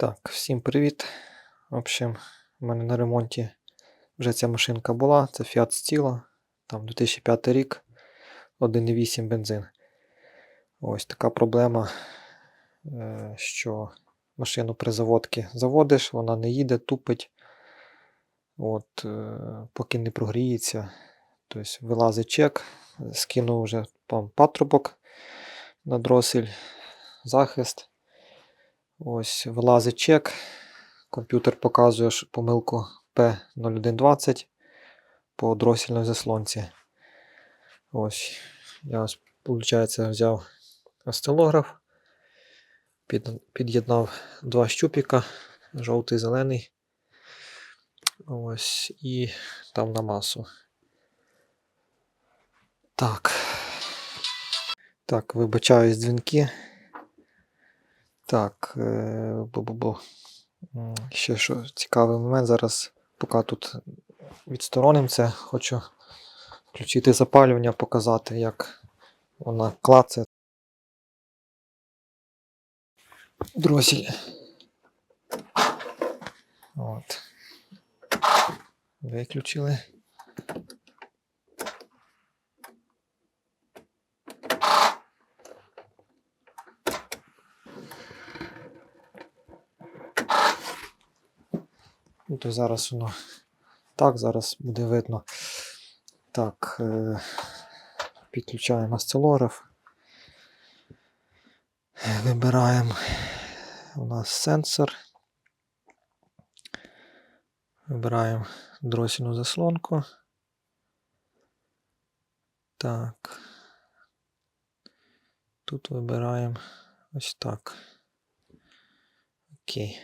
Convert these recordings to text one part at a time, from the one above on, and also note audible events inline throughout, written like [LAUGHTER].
Так, всім привіт. В общем, у мене на ремонті вже ця машинка була. Це Fiat Stilo, там 2005 рік, 1,8 бензин. Ось така проблема, е, що машину при заводці заводиш, вона не їде, тупить. От, е, поки не прогріється. Тобто вилазить чек, скинув вже там патрубок на дросель, захист. Ось вилазить чек. Комп'ютер показує помилку P0120 по дросільної заслонці. Ось. Я ось, виходить, взяв осцилограф, під, під'єднав два щупіка, жовтий зелений. Ось, і там на масу. Так. Так, вибачаюсь дзвінки. Так, е, бу-бу-бу. Ще що цікавий момент. Зараз, поки тут відстороним це, хочу включити запалювання, показати, як вона клацає. Дросіль. От. Виключили. Ну, то зараз воно так, зараз буде видно. Так, е, підключаємо осцилограф. Вибираємо у нас сенсор. Вибираємо дросільну заслонку. Так. Тут вибираємо ось так. Окей.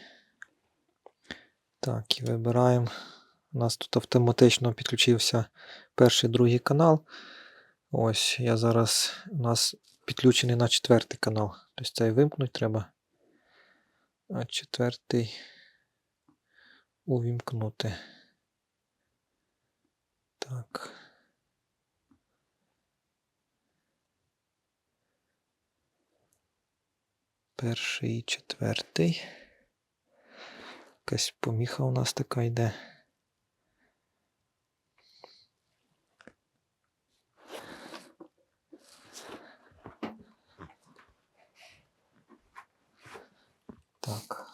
Так, і вибираємо. У нас тут автоматично підключився перший другий канал. Ось я зараз у нас підключений на четвертий канал. Тобто цей вимкнути треба. А четвертий увімкнути. Так. Перший і четвертий. Якась поміха у нас така йде. Так.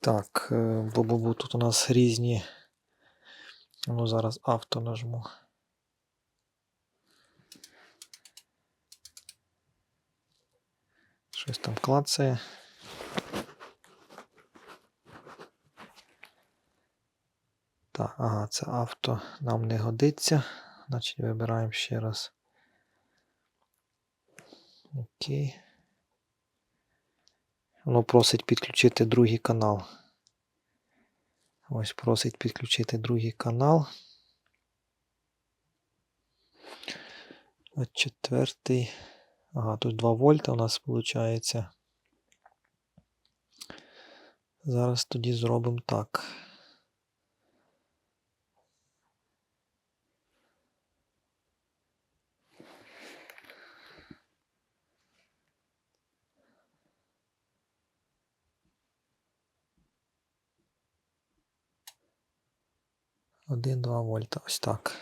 Так, е, тут у нас різні. Ну, зараз авто нажму. Щось там клацає. Так, ага, це авто нам не годиться. Значить, вибираємо ще раз. Окей. Воно просить підключити другий канал. Ось просить підключити другий канал. От четвертий. Ага, тут 2 вольта у нас виходить. Зараз тоді зробимо так. Один, два вольта. Ось так.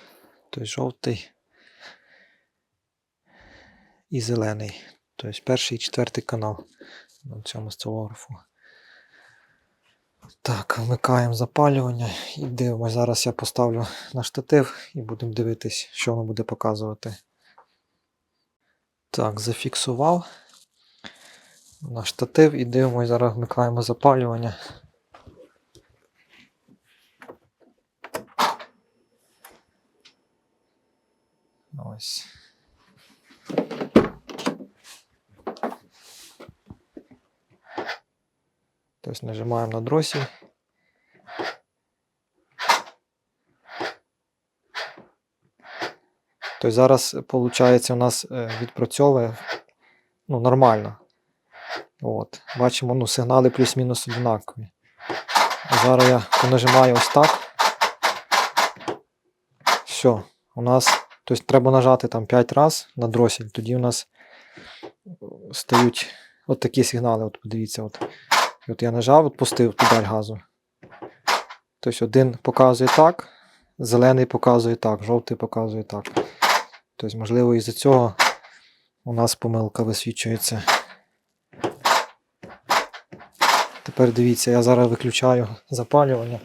Тобто жовтий і зелений. Тобто перший і четвертий канал на цьому стелографу. Так, вмикаємо запалювання і дивимося. Зараз я поставлю на штатив і будемо дивитись, що воно буде показувати. Так, зафіксував на штатив і дивимося, зараз вмикаємо запалювання. Ось. Тобто нажимаємо на дросіль. Тобто зараз, виходить, у нас е, відпрацьовує ну, нормально. От. Бачимо, ну, сигнали плюс-мінус однакові. Зараз я нажимаю ось так. Все, у нас. Тобто треба нажати там 5 разів на дросель, тоді у нас стають от такі сигнали. От подивіться, от. От я нажав, відпустив педаль газу. Тобто один показує так, зелений показує так, жовтий показує так. Тобто, можливо, із-за цього у нас помилка висвічується. Тепер дивіться, я зараз виключаю запалювання.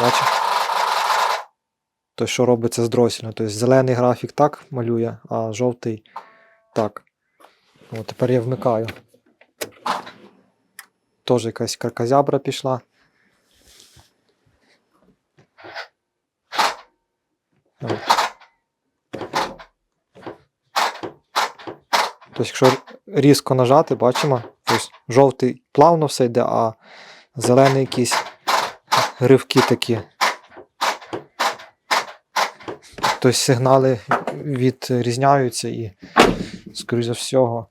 Бачите? То, що робиться з дросілем. Тобто зелений графік так малює, а жовтий так. О, тепер я вмикаю. Теж якась карказябра пішла. Тобто, якщо різко нажати, бачимо, тобто жовтий плавно все йде, а зелений якісь ривки такі. Тобто сигнали відрізняються і, скоріш за всього,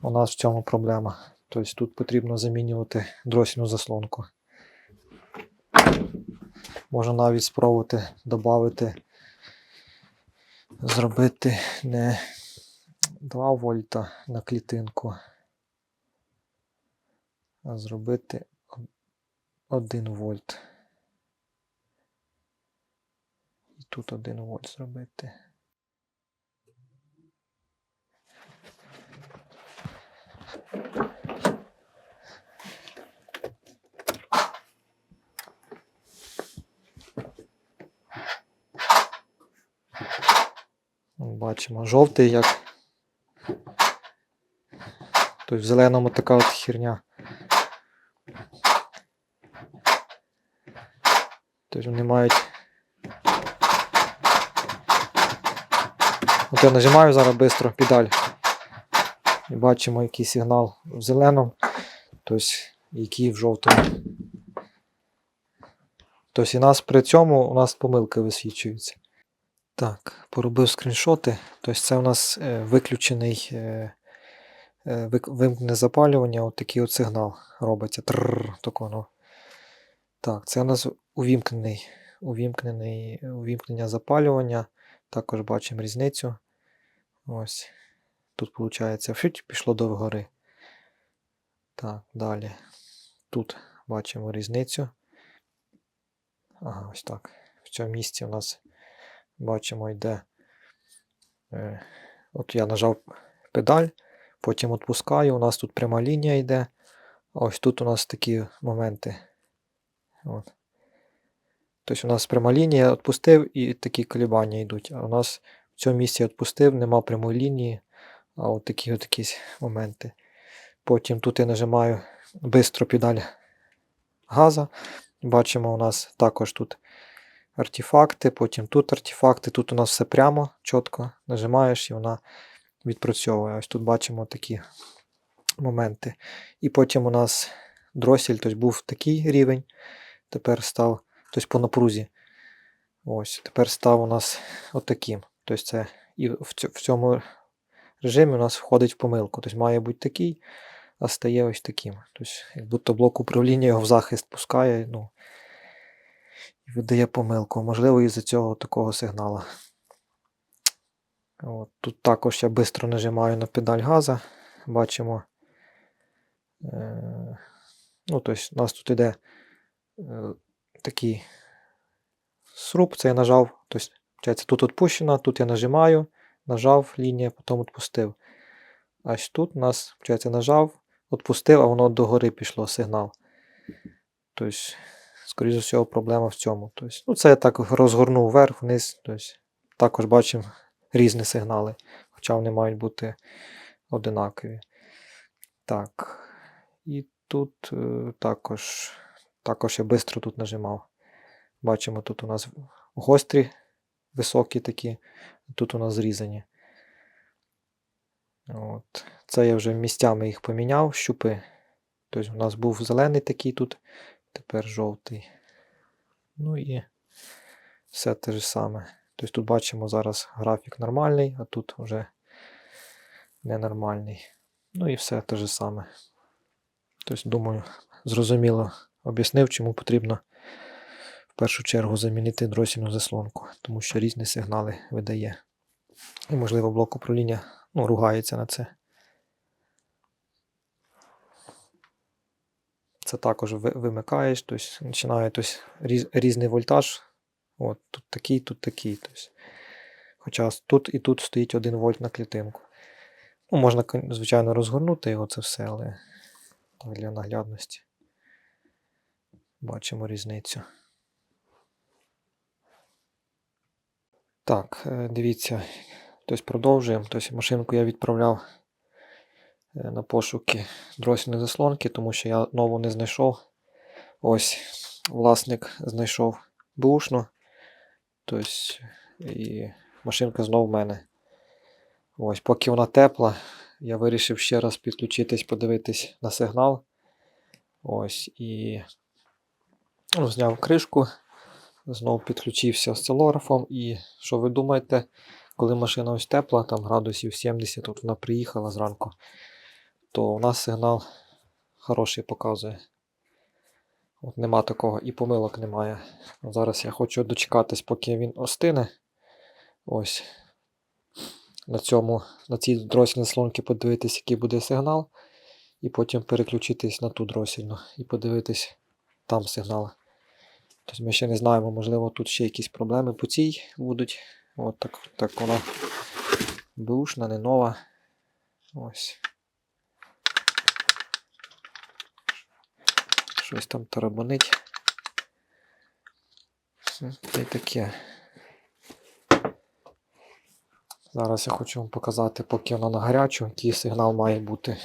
у нас в цьому проблема. Тобто тут потрібно замінювати дросільну заслонку. Можна навіть спробувати додати, зробити не 2 вольта на клітинку, а зробити 1 вольт. І тут 1 вольт зробити. Бачимо жовтий як. Тобто в зеленому така от херня. Тобто вони мають. От я нажимаю зараз швидко педаль. І бачимо, який сигнал в зеленому, тобто який в жовтому. Тобто і нас при цьому у нас помилки висвічуються. Так, поробив скріншоти. Тобто це у нас е, виключений е, е, вимкнене запалювання, от такий от сигнал робиться. Трррр, тако, ну. Так, це у нас увімкнений, увімкнений, увімкнення запалювання. Також бачимо різницю. Ось. Тут, виходить, пішло до гори. Так, далі. Тут бачимо різницю. Ага, ось так. В цьому місці у нас бачимо йде. Е, от я нажав педаль, потім відпускаю. У нас тут пряма лінія йде. Ось тут у нас такі моменти. От. Тобто у нас пряма лінія відпустив і такі колебання йдуть. А у нас в цьому місці відпустив, нема прямої лінії, а от такі от якісь моменти. Потім тут я нажимаю бистро педаль газа. Бачимо, у нас також тут артефакти, потім тут артефакти. Тут у нас все прямо, чітко нажимаєш і вона відпрацьовує. Ось тут бачимо такі моменти. І потім у нас дросель, тобто був такий рівень, тепер став, тобто по напрузі. Ось, тепер став у нас отаким. Тобто це і в цьому режимі у нас входить в помилку. Тобто має бути такий, а стає ось таким. Тобто, як будто блок управління його в захист пускає, ну, і видає помилку. Можливо, із-за цього такого сигнала. От, тут також я швидко нажимаю на педаль газа. Бачимо. Е, ну, тобто, у нас тут іде е, такий сруб, це я нажав. Тобто, тут відпущено, тут я нажимаю, нажав лінія, потім відпустив. Аж тут у нас, виходить, нажав, відпустив, а воно догори пішло сигнал. Тобто, скоріше всього, проблема в цьому. Тобто, ну, це я так розгорнув вверх, вниз. Тобто, також бачимо різні сигнали, хоча вони мають бути одинакові. Так. І тут е, також, також я швидко тут нажимав. Бачимо, тут у нас гострі, високі такі, тут у нас зрізані. От. Це я вже місцями їх поміняв, щупи. Тобто у нас був зелений такий тут, тепер жовтий. Ну і все те ж саме. Тобто тут бачимо зараз графік нормальний, а тут вже ненормальний. Ну і все те ж саме. Тобто, думаю, зрозуміло об'яснив, чому потрібно в першу чергу замінити дросільну заслонку, тому що різні сигнали видає. І, можливо, блок управління ну, ругається на це. Це також вимикаєш, тобто починає тобто, різ, різний вольтаж. От, тут такий, тут такий. Тобто. Хоча тут і тут стоїть 1 вольт на клітинку. Ну, можна, звичайно, розгорнути його це все, але для наглядності. Бачимо різницю. Так, е, дивіться, тобто продовжуємо. Тобто машинку я відправляв е, на пошуки дросільної заслонки, тому що я нову не знайшов. Ось власник знайшов бушну. Тобто, і машинка знову в мене. Ось, поки вона тепла, я вирішив ще раз підключитись, подивитись на сигнал. Ось і зняв кришку, знову підключився осцилографом. І що ви думаєте, коли машина ось тепла, там градусів 70, от вона приїхала зранку, то у нас сигнал хороший показує. От нема такого і помилок немає. Зараз я хочу дочекатись, поки він остине. Ось. На цьому, на цій дросільній заслонці подивитись, який буде сигнал. І потім переключитись на ту дросільну і подивитись там сигнал. Тобто ми ще не знаємо, можливо, тут ще якісь проблеми по цій будуть. От так, так вона бушна, не нова. Ось. Щось там тарабанить. М, Та й таке. Зараз я хочу вам показати, поки вона на гарячу, який сигнал має бути.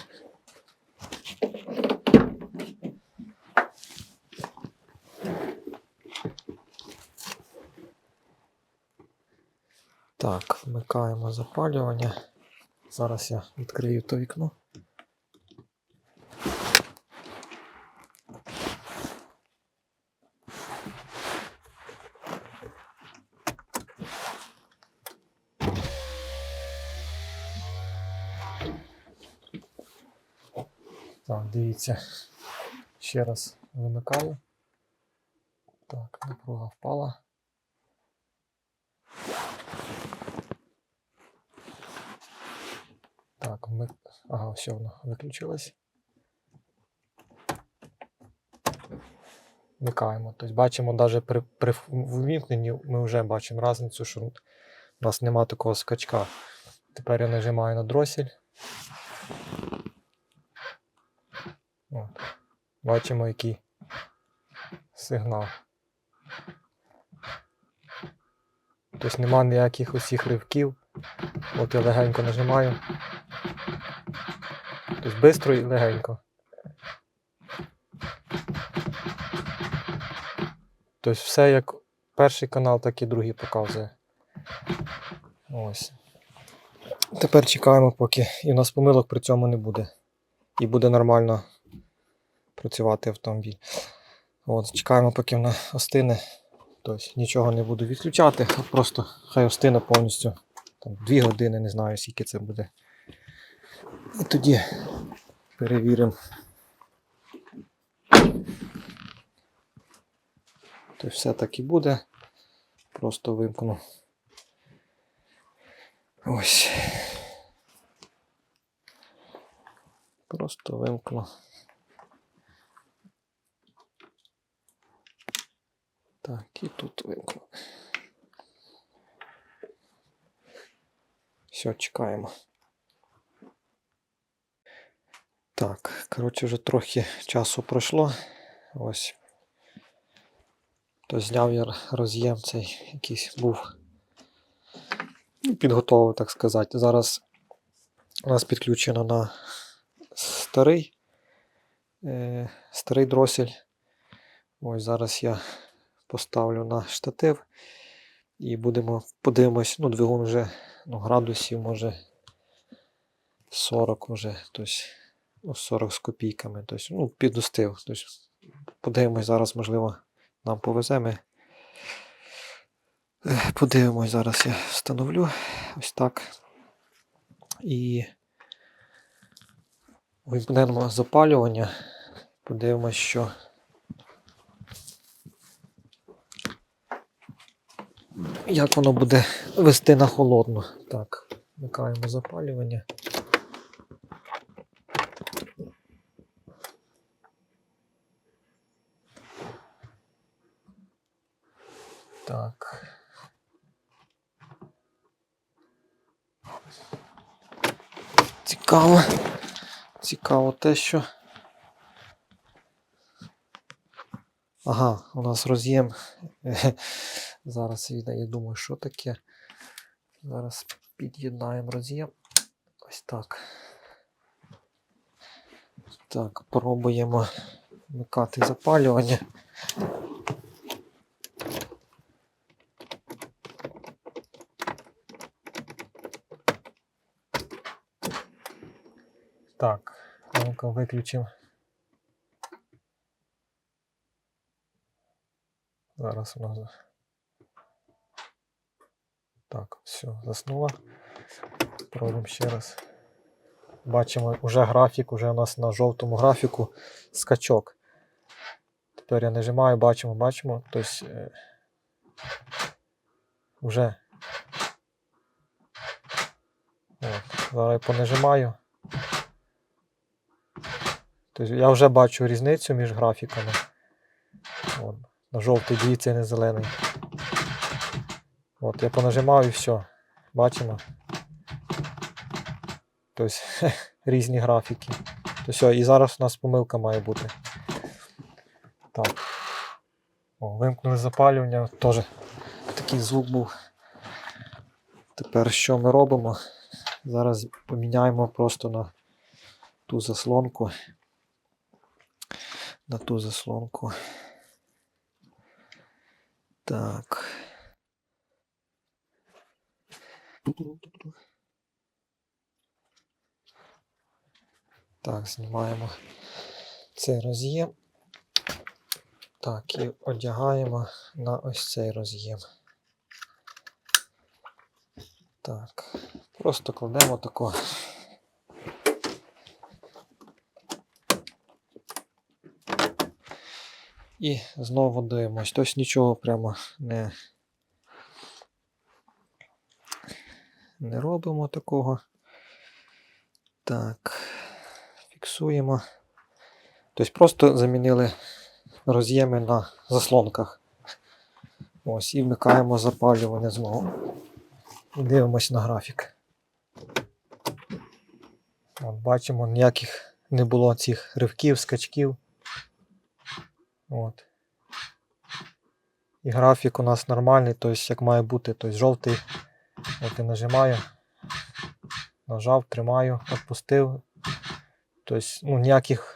Так, вмикаємо запалювання. Зараз я відкрию то вікно. Так, дивіться. Ще раз вимикаю. Так, напруга впала. Так, вмик... ага, все, воно виключилось. Вмикаємо. Тобто бачимо, навіть при, при вмікненні ми вже бачимо різницю, що у нас нема такого скачка. Тепер я нажимаю на дросель. От. Бачимо, який сигнал. Тобто нема ніяких усіх ривків. От я легенько нажимаю. Тобто швидко і легенько. Тобто все як перший канал, так і другий показує. Ось. Тепер чекаємо, поки і в нас помилок при цьому не буде. І буде нормально працювати автомобіль. От, чекаємо, поки вона остине. Тобто нічого не буду відключати, а просто хай остине повністю. Там, 2 години, не знаю, скільки це буде. І тоді перевіримо. Тобто все так і буде. Просто вимкну. Ось. Просто вимкну. Так, і тут вимкну. Все, чекаємо. Так, коротше, вже трохи часу пройшло. Ось. То зняв я роз'єм цей якийсь був. Ну, Підготовив, так сказати. Зараз у нас підключено на старий, е, старий дросель. Ось зараз я поставлю на штатив і будемо подивимось, ну, двигун вже ну, градусів, може 40 вже, тобто, ну, 40 з копійками, тобто, ну, підустив. Тобто, подивимось зараз, можливо, нам повезе. Ми Е, подивимось, зараз я встановлю ось так. І вимкнемо запалювання. Подивимось, що як воно буде вести на холодну. Так, вмикаємо запалювання. Так. Цікаво. Цікаво те, що. Ага, у нас роз'єм. Зараз я думаю, що таке. Зараз під'єднаємо роз'єм. Ось так. Так, пробуємо вмикати запалювання. Так, ну-ка виключимо. Зараз у нас. Так, все, заснула. Пробуємо ще раз. Бачимо уже графік, уже у нас на жовтому графіку скачок. Тепер я нажимаю, бачимо, бачимо. Тобто вже. От, зараз я понажимаю. Тобто я вже бачу різницю між графіками. От, на жовтий дивіться, не зелений. От, я понажимав і все. Бачимо. Тобто [LAUGHS] різні графіки. То все, і зараз у нас помилка має бути. Так. О, вимкнули запалювання, теж такий звук був. Тепер що ми робимо? Зараз поміняємо просто на ту заслонку. На ту заслонку. Так. Так, знімаємо цей роз'єм. Так, і одягаємо на ось цей роз'єм. Так, просто кладемо тако. І знову дивимось. Тобто нічого прямо не, не робимо такого. Так, фіксуємо. Тобто просто замінили роз'єми на заслонках. Ось, і вмикаємо запалювання знову. І дивимось на графік. От, бачимо, ніяких не було цих ривків, скачків. От. І графік у нас нормальний, тобто як має бути, тобто жовтий. От я нажимаю, нажав, тримаю, відпустив. Тобто, ну, ніяких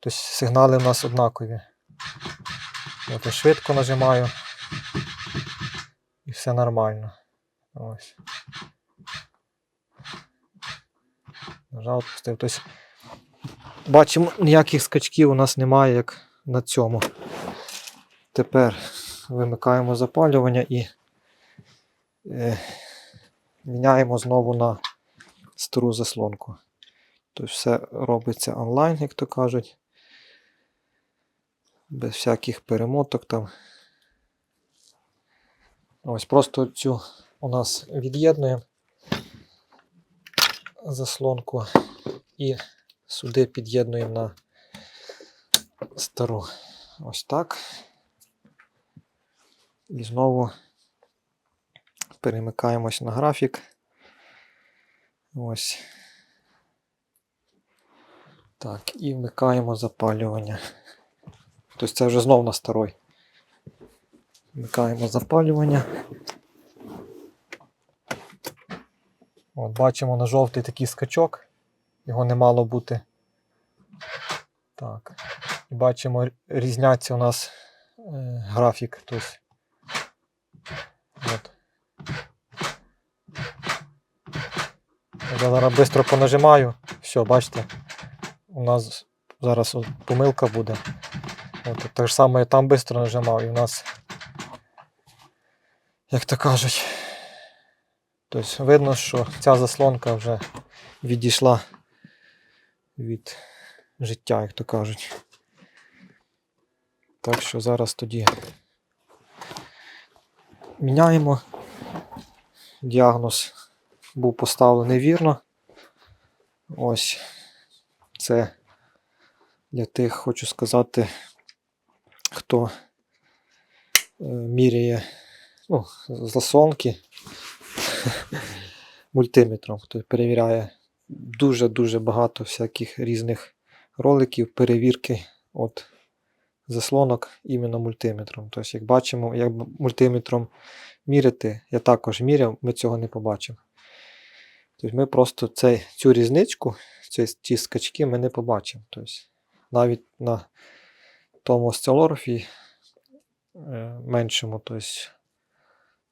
тобто, сигнали у нас однакові. От я швидко нажимаю. І все нормально. Ось. Нажав, відпустив. Тобто, бачимо, ніяких скачків у нас немає, як на цьому. Тепер вимикаємо запалювання і міняємо знову на стару заслонку. Тобто все робиться онлайн, як то кажуть. Без всяких перемоток там. Ось просто цю у нас від'єднуємо заслонку і сюди під'єднуємо на стару. Ось так. І знову перемикаємось на графік. Ось. Так, і вмикаємо запалювання. Тобто це вже знов на старой. Вмикаємо запалювання. От, бачимо на жовтий такий скачок. Його не мало бути. Так. І бачимо, різняться у нас е, графік. Тобто, от. Я зараз швидко понажимаю. Все, бачите, у нас зараз помилка буде. От, так ж саме я там швидко нажимав і у нас, як то кажуть, тобто видно, що ця заслонка вже відійшла від життя, як то кажуть. Так що зараз тоді міняємо. Діагноз був поставлений вірно. Ось це для тих, хочу сказати, хто е, міряє ну, заслонки [LAUGHS] мультиметром, хто перевіряє дуже-дуже багато всяких різних роликів, перевірки от заслонок іменно мультиметром. Тобто, як бачимо, як мультиметром міряти, я також міряв, ми цього не побачимо. Тобто ми просто цей, цю різничку, ці, ці скачки ми не побачимо. Тобто, навіть на тому осцилографі е, меншому, тобто,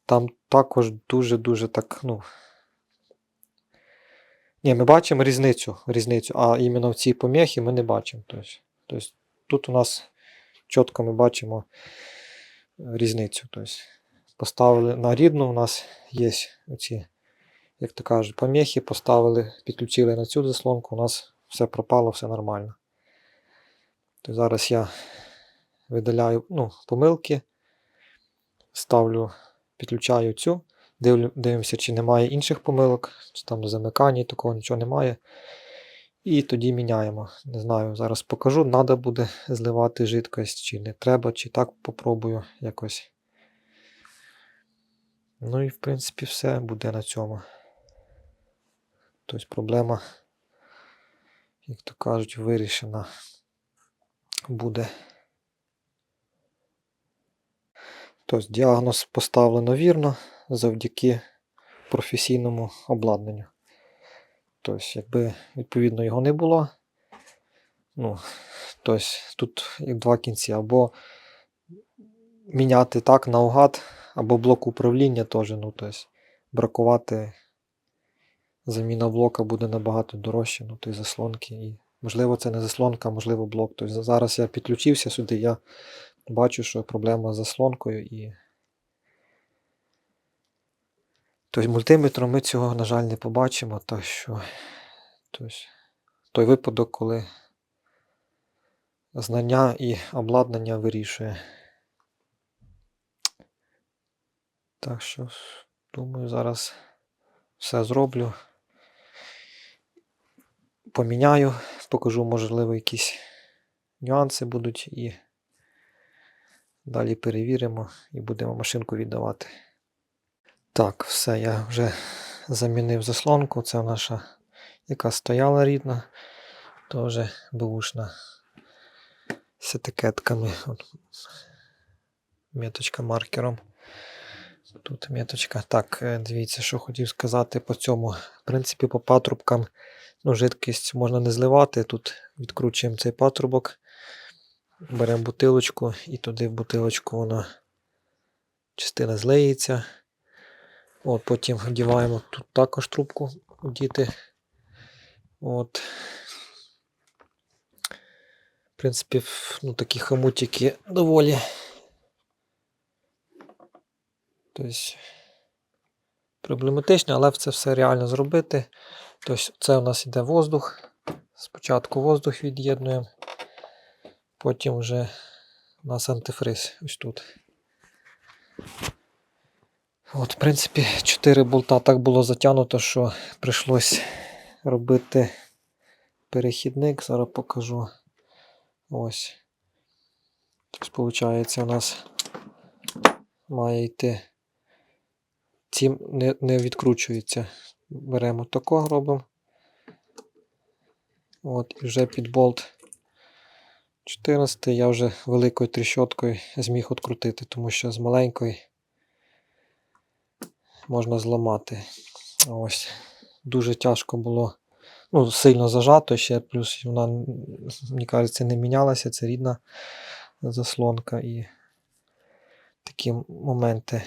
там також дуже-дуже так, ну. Ні, ми бачимо різницю, різницю, а іменно в цій поміхі ми не бачимо. Тобто, тобто тут у нас чітко ми бачимо е, різницю. Тобто, поставили на рідну, у нас є оці, як то кажуть, поміхи, поставили, підключили на цю заслонку, у нас все пропало, все нормально. Тобто зараз я видаляю ну, помилки, ставлю, підключаю цю, дивимося, чи немає інших помилок, чи там на замиканні такого нічого немає. І тоді міняємо. Не знаю, зараз покажу, треба буде зливати жидкость, чи не треба, чи так попробую якось. Ну і в принципі все буде на цьому. Тобто проблема, як то кажуть, вирішена буде. Тобто діагноз поставлено вірно завдяки професійному обладнанню. Тобто, якби відповідно його не було, ну, тобто тут як два кінці, або міняти так наугад, або блок управління теж, ну, тобто, бракувати заміна блока буде набагато дорожче, ну, тобто заслонки. І, можливо, це не заслонка, можливо блок. Тобто зараз я підключився сюди, я бачу, що проблема з заслонкою і. Тобто мультиметром ми цього, на жаль, не побачимо, так що тобто, той випадок, коли знання і обладнання вирішує. Так що, думаю, зараз все зроблю. Поміняю, покажу, можливо, якісь нюанси будуть і далі перевіримо і будемо машинку віддавати. Так, все, я вже замінив заслонку. Це наша, яка стояла рідна, теж бушна з етикетками. От, Меточка маркером. Тут меточка. Так, е, дивіться, що хотів сказати по цьому. В принципі, по патрубкам ну, жидкість можна не зливати. Тут відкручуємо цей патрубок, беремо бутилочку і туди в бутилочку вона частина злиється. От, Потім вдіваємо тут також трубку діти. От. В принципі, ну, такі хомутики доволі. Тобто проблематично, але це все реально зробити. Тобто це у нас йде воздух. Спочатку воздух від'єднуємо, потім вже у нас антифриз ось тут. От, В принципі, 4 болта так було затягнуто, що прийшлось робити перехідник. Зараз покажу. Ось. Тобто, виходить, у нас має йти. Ці не, не відкручується. Беремо тако, робимо. От, і вже під болт 14 я вже великою тріщоткою зміг відкрутити, тому що з маленької можна зламати. Ось. Дуже тяжко було. Ну, сильно зажато ще, плюс вона, мені кажеться, не мінялася, це рідна заслонка і такі моменти.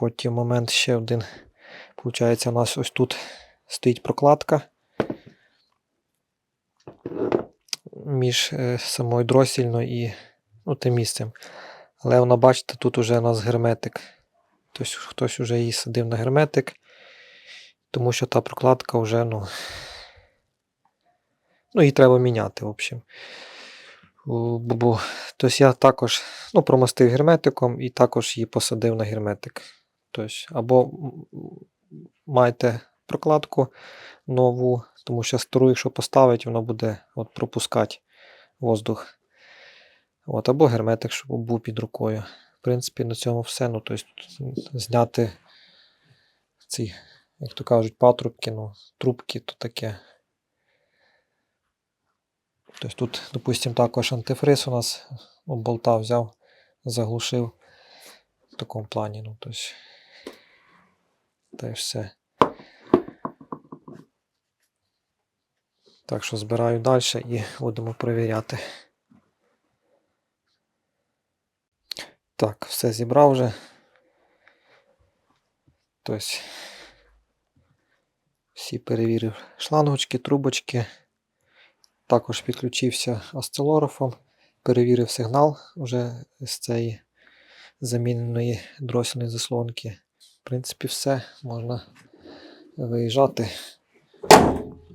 Потім момент ще один. Получається, у нас ось тут стоїть прокладка між е, самою дросільною і ну, тим місцем. Але вона, бачите, тут уже у нас герметик. Тобто хтось вже її садив на герметик, тому що та прокладка вже, ну, ну її треба міняти, в общем. Тобто я також ну, промастив герметиком і також її посадив на герметик. Тобто, або м, маєте прокладку нову, тому що стару, якщо поставити, воно буде от, пропускати воздух. От, або герметик, щоб був під рукою. В принципі, на цьому все. Ну, тобто, зняти ці, як то кажуть, патрубки, ну, трубки, то таке. Тобто тут, допустимо, також антифриз у нас ну, болта взяв, заглушив в такому плані. Ну, тобто, та й все. Так що збираю далі і будемо перевіряти. Так, все зібрав вже. Тобто, всі перевірив шлангочки, трубочки. Також підключився осцилографом, перевірив сигнал вже з цієї заміненої дросільної заслонки. Принципі, все. Можна виїжджати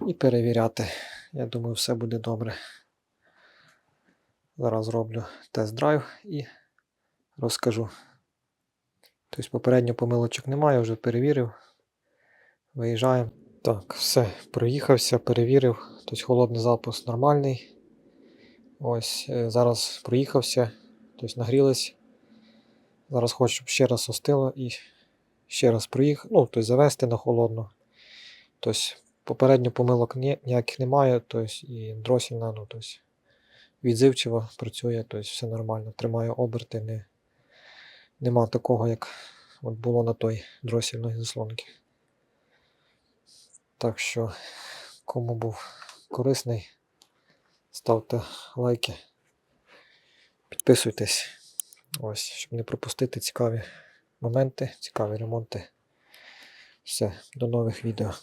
і перевіряти. Я думаю, все буде добре. Зараз зроблю тест-драйв і розкажу. Тобто попередньо помилочок немає, вже перевірив. Виїжджаємо. Так, все, проїхався, перевірив. Тобто холодний запуск нормальний. Ось е, зараз проїхався, тобто нагрілись. Зараз хочу, щоб ще раз остило і ще раз проїхав. Ну, тобто завести на холодну. Тобто попередньо помилок ні, ніяких немає, тобто і дросільна, ну, тобто відзивчиво працює, тобто все нормально. Тримає оберти, не, нема такого, як от було на той дросільної заслонки. Так що, кому був корисний, ставте лайки, підписуйтесь, ось, щоб не пропустити цікаві моменти, цікаві ремонти. Все, до нових відео.